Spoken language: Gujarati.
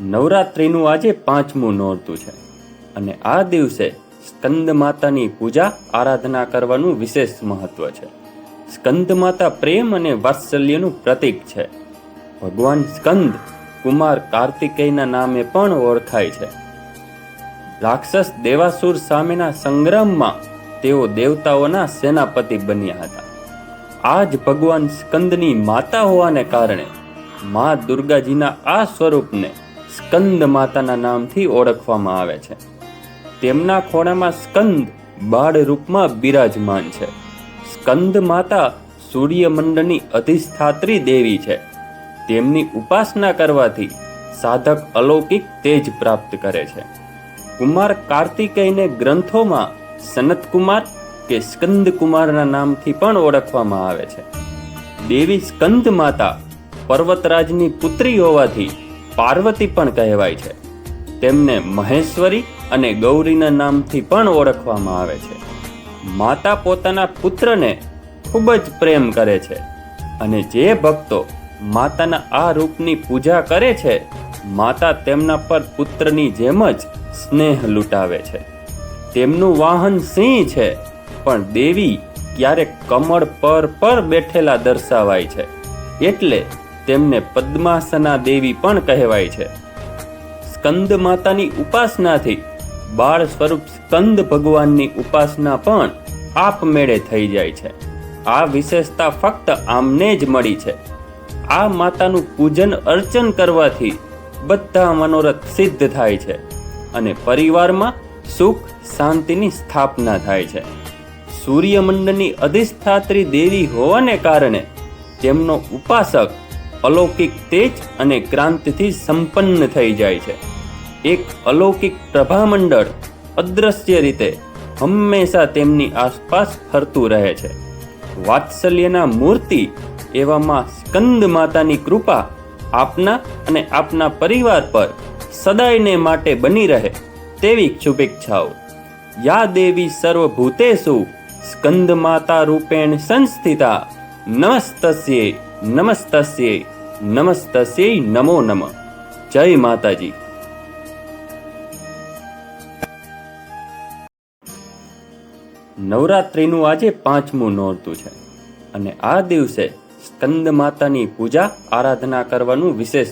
નવરાત્રિનું આજે પાંચમું નોરતું છે અને આ દિવસે સ્કંદ માતાની પૂજા આરાધના કરવાનું વિશેષ મહત્વ છે. સ્કંદ માતા પ્રેમ અને વાત્સલ્યનું પ્રતીક છે. ભગવાન સ્કંદ કુમાર કાર્તિકેયના નામે પણ ઓળખાય છે. રાક્ષસ દેવાસુર સામેના સંગ્રામમાં તેઓ દેવતાઓના સેનાપતિ બન્યા હતા. આ જ ભગવાન સ્કંદની માતા હોવાને કારણે મા દુર્ગાજીના આ સ્વરૂપને સ્કંદ માતાના નામથી ઓળખવામાં આવે છે. તેમના ખોળામાં સ્કંદ બાળ રૂપમાં બિરાજમાન છે. સ્કંદ માતા સૂર્યમંડળની અધિષ્ઠાત્રી દેવી છે. તેમની ઉપાસના કરવાથી સાધક અલૌકિક તેજ પ્રાપ્ત કરે છે. કુમાર કાર્તિકેયને ગ્રંથોમાં સનત કુમાર કે સ્કંદ કુમારના નામથી પણ ઓળખવામાં આવે છે. દેવી સ્કંદ માતા પર્વતરાજની પુત્રી હોવાથી પાર્વતી પણ કહેવાય છે. તેમને મહેશ્વરી અને ગૌરીના નામથી પણ ઓળખવામાં આવે છે. માતા પોતાના પુત્રને ખૂબ જ પ્રેમ કરે છે અને જે ભક્તો માતાના આ રૂપની પૂજા કરે છે, માતા તેમના પર પુત્રની જેમ જ સ્નેહ લૂંટાવે છે. તેમનું વાહન સિંહ છે, પણ દેવી ક્યારેક કમળ પર પર બેઠેલા દર્શાવાય છે. એટલે તેમને પદ્માસના દેવી પણ કહેવાય છે. સ્કંદ માતાની ઉપાસનાથી બાળ સ્વરૂપ સ્કંદ ભગવાનની ઉપાસના પણ આપમેળે થઈ જાય છે. આ વિશેષતા ફક્ત આમને જ મળી છે. આ માતાનું પૂજન અર્ચન કરવાથી બધા મનોરથ સિદ્ધ થાય છે અને પરિવારમાં સુખ શાંતિની સ્થાપના થાય છે. સૂર્યમંડળની અધિષ્ઠાત્રી દેવી હોવાને કારણે તેમનો ઉપાસક અલૌકિક તેજ અને ક્રાંતિથી સંપન્ન થઈ જાય છે. એક અલૌકિક પ્રભામંડળ અદ્રશ્ય રીતે હંમેશા તેમની આસપાસ ફરતું રહે છે. વાત્સલ્યના મૂર્તિ એવામાં સ્કંદ માતાની કૃપા આપના અને આપના પરિવાર પર સદાયને માટે બની રહે તેવી શુભેચ્છાઓ. યા દેવી સર્વભૂતેષુ, સ્કંદ માતા રૂપેણ સંસ્થિતા, નમસ્તસ્યે. નમસ્તસ્યે, નમસ્તસ્ય, નમો નમ. જય માતાજી. નવરાત્રિનું આજે પાંચમું નોરતું છે અને આ દિવસે સ્કંદ માતાની પૂજા, આરાધના કરવાનું વિશેષ